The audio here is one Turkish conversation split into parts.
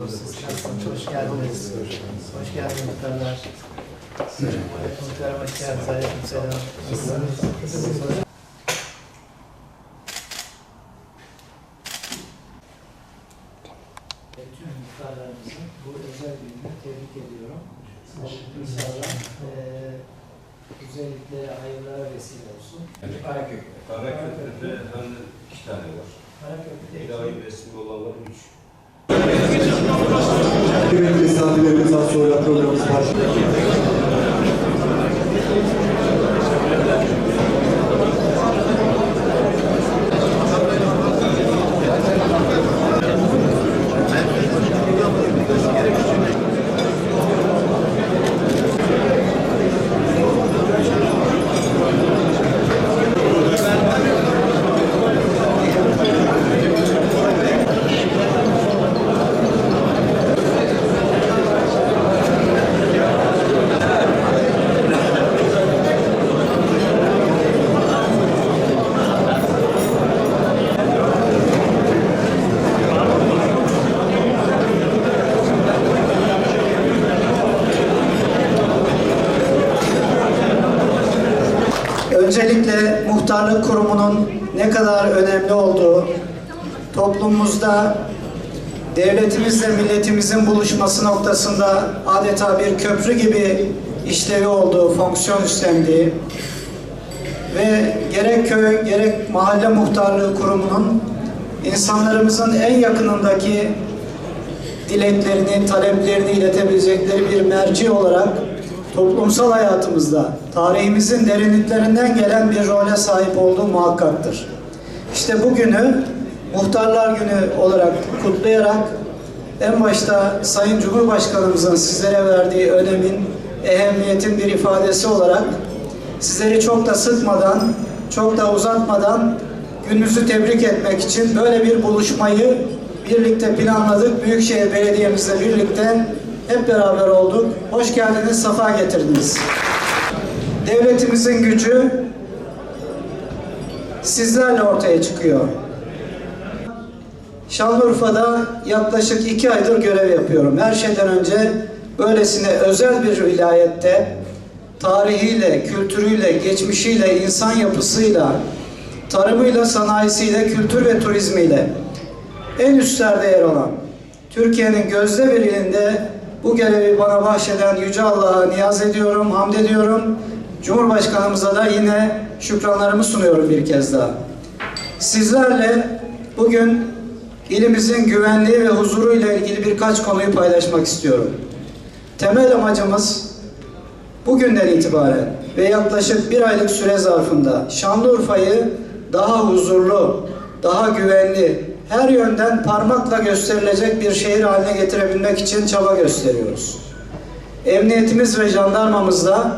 Hoş geldiniz. Hoş geldiniz muhtarlar. Muhtarım hoş geldiniz. Aleyküm selam. Nasılsınız? Bütün muhtarlarımızın bu özel gününü tebrik ediyorum. İnşallah eee güzellikle, hayırlara vesile olsun. Karaköy. Karaköprü'de hem de iki tane var. Bir ayın resmi olanlar üç. Kıymetli misafirlerimiz az sonra programımız başlıyor. Muhtarlık kurumunun ne kadar önemli olduğu, toplumumuzda devletimizle milletimizin buluşması noktasında adeta bir köprü gibi işlevi olduğu, fonksiyon üstlendiği ve gerek köy gerek mahalle muhtarlığı kurumunun insanlarımızın en yakınındaki dileklerini, taleplerini iletebilecekleri bir merci olarak toplumsal hayatımızda tarihimizin derinliklerinden gelen bir role sahip olduğu muhakkaktır. İşte bugünü Muhtarlar Günü olarak kutlayarak en başta Sayın Cumhurbaşkanımızın sizlere verdiği önemin, ehemmiyetin bir ifadesi olarak sizleri çok da sıkmadan, çok da uzatmadan gününüzü tebrik etmek için böyle bir buluşmayı birlikte planladık. Büyükşehir Belediye'mizle birlikte hep beraber olduk. Hoş geldiniz, safa getirdiniz. Devletimizin gücü sizlerle ortaya çıkıyor. Şanlıurfa'da yaklaşık iki aydır görev yapıyorum. Her şeyden önce böylesine özel bir vilayette tarihiyle, kültürüyle, geçmişiyle, insan yapısıyla, tarımıyla, sanayisiyle, kültür ve turizmiyle en üstlerde yer alan, Türkiye'nin gözde bir ilinde bu görevi bana bahşeden Yüce Allah'a niyaz ediyorum, hamd ediyorum. Cumhurbaşkanımıza da yine şükranlarımı sunuyorum bir kez daha. Sizlerle bugün ilimizin güvenliği ve huzuruyla ilgili birkaç konuyu paylaşmak istiyorum. Temel amacımız bugünden itibaren ve yaklaşık bir aylık süre zarfında Şanlıurfa'yı daha huzurlu, daha güvenli, her yönden parmakla gösterilecek bir şehir haline getirebilmek için çaba gösteriyoruz. Emniyetimiz ve jandarmamızda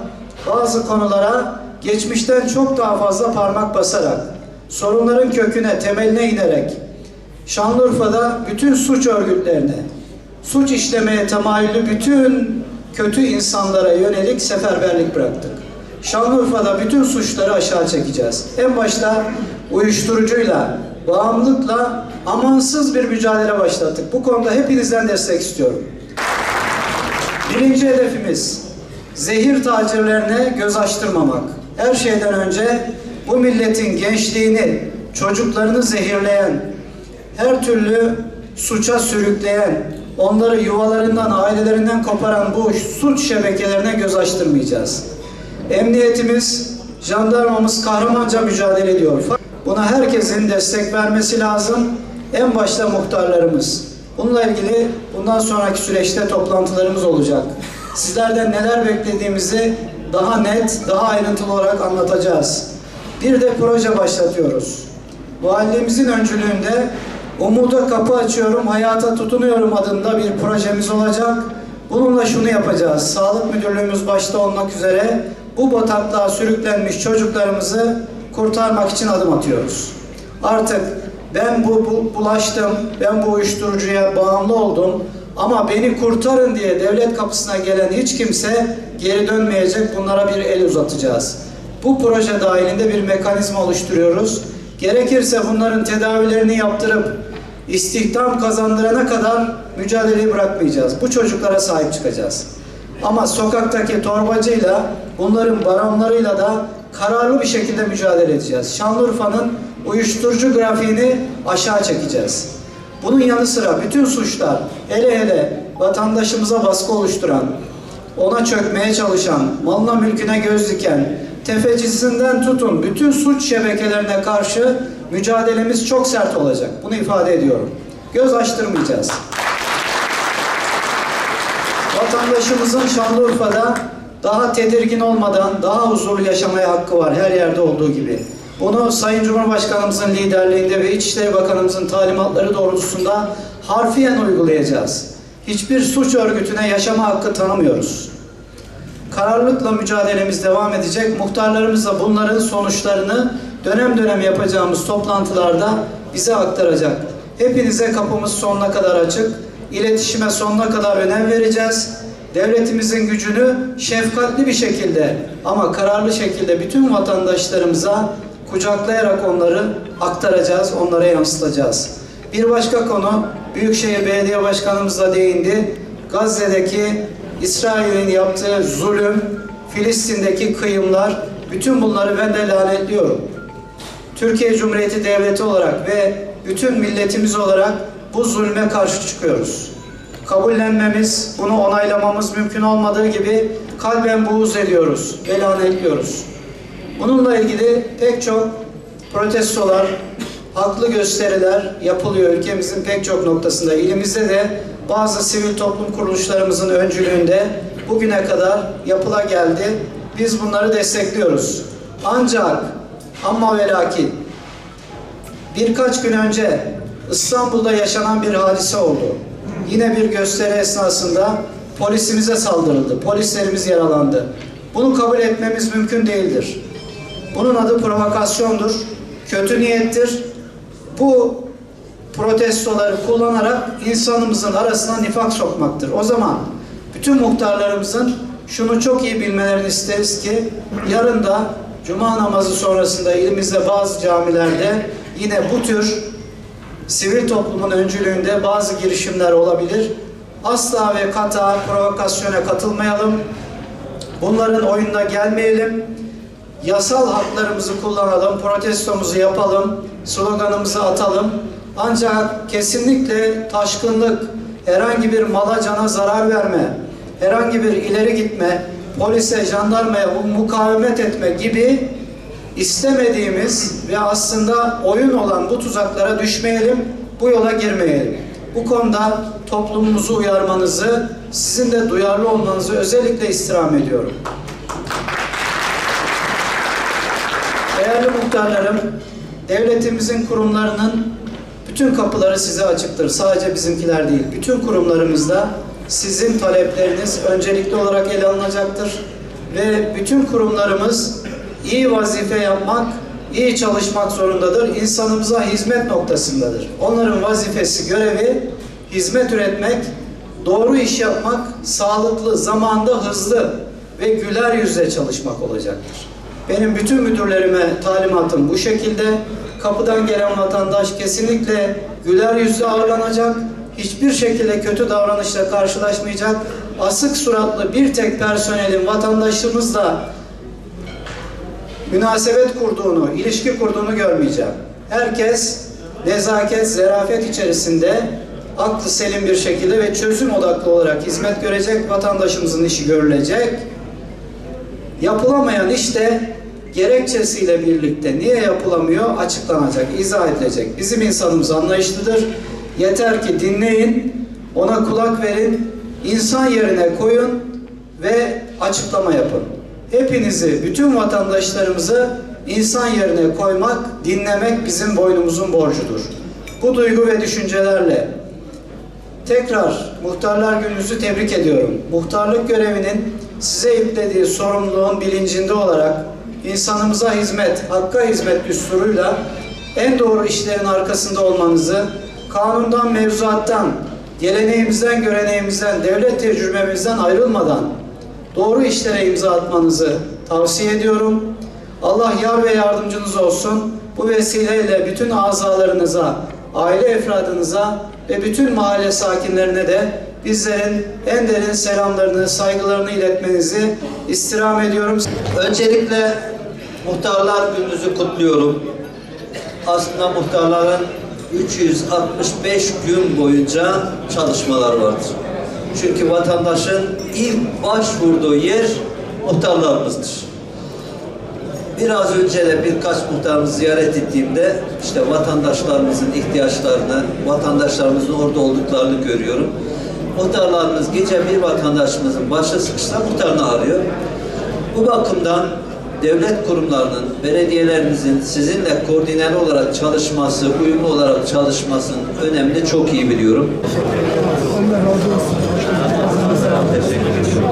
bazı konulara geçmişten çok daha fazla parmak basarak, sorunların köküne, temeline inerek, Şanlıurfa'da bütün suç örgütlerine, suç işlemeye temayüllü bütün kötü insanlara yönelik seferberlik bıraktık. Şanlıurfa'da bütün suçları aşağı çekeceğiz. En başta uyuşturucuyla, bağımlılıkla amansız bir mücadele başlattık. Bu konuda hepinizden destek istiyorum. Birinci hedefimiz zehir tacirlerine göz açtırmamak. Her şeyden önce bu milletin gençliğini, çocuklarını zehirleyen, her türlü suça sürükleyen, onları yuvalarından, ailelerinden koparan bu suç şebekelerine göz açtırmayacağız. Emniyetimiz, jandarmamız kahramanca mücadele ediyor. Buna herkesin destek vermesi lazım. En başta muhtarlarımız. Bununla ilgili bundan sonraki süreçte toplantılarımız olacak. Sizlerden neler beklediğimizi daha net, daha ayrıntılı olarak anlatacağız. Bir de proje başlatıyoruz. Mahallemizin öncülüğünde Umuda kapı açıyorum, hayata tutunuyorum adında bir projemiz olacak. Bununla şunu yapacağız. Sağlık Müdürlüğümüz başta olmak üzere bu bataklığa sürüklenmiş çocuklarımızı kurtarmak için adım atıyoruz. Artık ben bu, bu bulaştım, ben bu uyuşturucuya bağımlı oldum ama beni kurtarın diye devlet kapısına gelen hiç kimse geri dönmeyecek. Bunlara bir el uzatacağız. Bu proje dahilinde bir mekanizma oluşturuyoruz. Gerekirse bunların tedavilerini yaptırıp istihdam kazandırana kadar mücadeleyi bırakmayacağız. Bu çocuklara sahip çıkacağız. Ama sokaktaki torbacıyla, bunların baronlarıyla da kararlı bir şekilde mücadele edeceğiz. Şanlıurfa'nın uyuşturucu grafiğini aşağı çekeceğiz. Bunun yanı sıra bütün suçlar, hele hele vatandaşımıza baskı oluşturan, ona çökmeye çalışan, malına mülküne göz diken, tefecisinden tutun bütün suç şebekelerine karşı mücadelemiz çok sert olacak. Bunu ifade ediyorum. Göz açtırmayacağız. Vatandaşımızın Şanlıurfa'da daha tedirgin olmadan daha huzurlu yaşamaya hakkı var her yerde olduğu gibi. Bunu Sayın Cumhurbaşkanımızın liderliğinde ve İçişleri Bakanımızın talimatları doğrultusunda harfiyen uygulayacağız. Hiçbir suç örgütüne yaşama hakkı tanımıyoruz. Kararlılıkla mücadelemiz devam edecek. Muhtarlarımız da bunların sonuçlarını dönem dönem yapacağımız toplantılarda bize aktaracak. Hepinize kapımız sonuna kadar açık. İletişime sonuna kadar önem vereceğiz. Devletimizin gücünü şefkatli bir şekilde ama kararlı şekilde bütün vatandaşlarımıza kucaklayarak onları aktaracağız, onlara yansıtacağız. Bir başka konu, Büyükşehir Belediye Başkanımız da değindi. Gazze'deki İsrail'in yaptığı zulüm, Filistin'deki kıyımlar, bütün bunları ben de lanetliyorum. Türkiye Cumhuriyeti Devleti olarak ve bütün milletimiz olarak bu zulme karşı çıkıyoruz. Kabullenmemiz, bunu onaylamamız mümkün olmadığı gibi kalben buğz ediyoruz ve lanetliyoruz. Bununla ilgili pek çok protestolar, haklı gösteriler yapılıyor ülkemizin pek çok noktasında. İlimizde de bazı sivil toplum kuruluşlarımızın öncülüğünde bugüne kadar yapıla geldi. Biz bunları destekliyoruz. Ancak ama ve lakin birkaç gün önce İstanbul'da yaşanan bir hadise oldu. Yine bir gösteri esnasında polisimize saldırıldı. Polislerimiz yaralandı. Bunu kabul etmemiz mümkün değildir. Bunun adı provokasyondur, kötü niyettir. Bu protestoları kullanarak insanımızın arasına nifak sokmaktır. O zaman bütün muhtarlarımızın şunu çok iyi bilmelerini isteriz ki yarın da Cuma namazı sonrasında ilimizde bazı camilerde yine bu tür sivil toplumun öncülüğünde bazı girişimler olabilir. Asla ve kata provokasyona katılmayalım. Bunların oyununa gelmeyelim. Yasal haklarımızı kullanalım, protestomuzu yapalım, sloganımızı atalım. Ancak kesinlikle taşkınlık, herhangi bir mala cana zarar verme, herhangi bir ileri gitme, polise, jandarmaya mukavemet etme gibi istemediğimiz ve aslında oyun olan bu tuzaklara düşmeyelim, bu yola girmeyelim. Bu konuda toplumumuzu uyarmanızı, sizin de duyarlı olmanızı özellikle istirham ediyorum. Değerli muhtarlarım, devletimizin kurumlarının bütün kapıları size açıktır. Sadece bizimkiler değil. Bütün kurumlarımızda sizin talepleriniz öncelikli olarak ele alınacaktır. Ve bütün kurumlarımız iyi vazife yapmak, iyi çalışmak zorundadır. İnsanımıza hizmet noktasındadır. Onların vazifesi, görevi hizmet üretmek, doğru iş yapmak, sağlıklı, zamanda hızlı ve güler yüzle çalışmak olacaktır. Benim bütün müdürlerime talimatım bu şekilde. Kapıdan gelen vatandaş kesinlikle güler yüzle ağırlanacak. Hiçbir şekilde kötü davranışla karşılaşmayacak. Asık suratlı bir tek personelin vatandaşımızla münasebet kurduğunu, ilişki kurduğunu görmeyeceğim. Herkes nezaket, zerafet içerisinde aklı selim bir şekilde ve çözüm odaklı olarak hizmet görecek, vatandaşımızın işi görülecek. Yapılamayan işte gerekçesiyle birlikte niye yapılamıyor açıklanacak, izah edilecek. Bizim insanımız anlayışlıdır. Yeter ki dinleyin, ona kulak verin, insan yerine koyun ve açıklama yapın. Hepinizi, bütün vatandaşlarımızı insan yerine koymak, dinlemek bizim boynumuzun borcudur. Bu duygu ve düşüncelerle Tekrar Muhtarlar Gününüzü tebrik ediyorum. Muhtarlık görevinin size yüklediği sorumluluğun bilincinde olarak insanımıza hizmet, hakka hizmet düsturuyla en doğru işlerin arkasında olmanızı, kanundan, mevzuattan, geleneğimizden, göreneğimizden, devlet tecrübemizden ayrılmadan doğru işlere imza atmanızı tavsiye ediyorum. Allah yar ve yardımcınız olsun. Bu vesileyle bütün azalarınıza aile efradınıza ve bütün mahalle sakinlerine de bizlerin en derin selamlarını, saygılarını iletmenizi istirham ediyorum. Öncelikle muhtarlar gününüzü kutluyorum. Aslında muhtarların 365 gün boyunca çalışmalar vardır. Çünkü vatandaşın ilk başvurduğu yer muhtarlarımızdır. Biraz önce de birkaç muhtarımızı ziyaret ettiğimde işte vatandaşlarımızın ihtiyaçlarını, vatandaşlarımızın orada olduklarını görüyorum. Muhtarlarımız gece bir vatandaşımızın başı sıkışsa muhtarını arıyor. Bu bakımdan devlet kurumlarının, belediyelerinizin sizinle koordineli olarak çalışması, uyumlu olarak çalışmasının önemini çok iyi biliyorum. Allah razı olsun. Teşekkür ederim.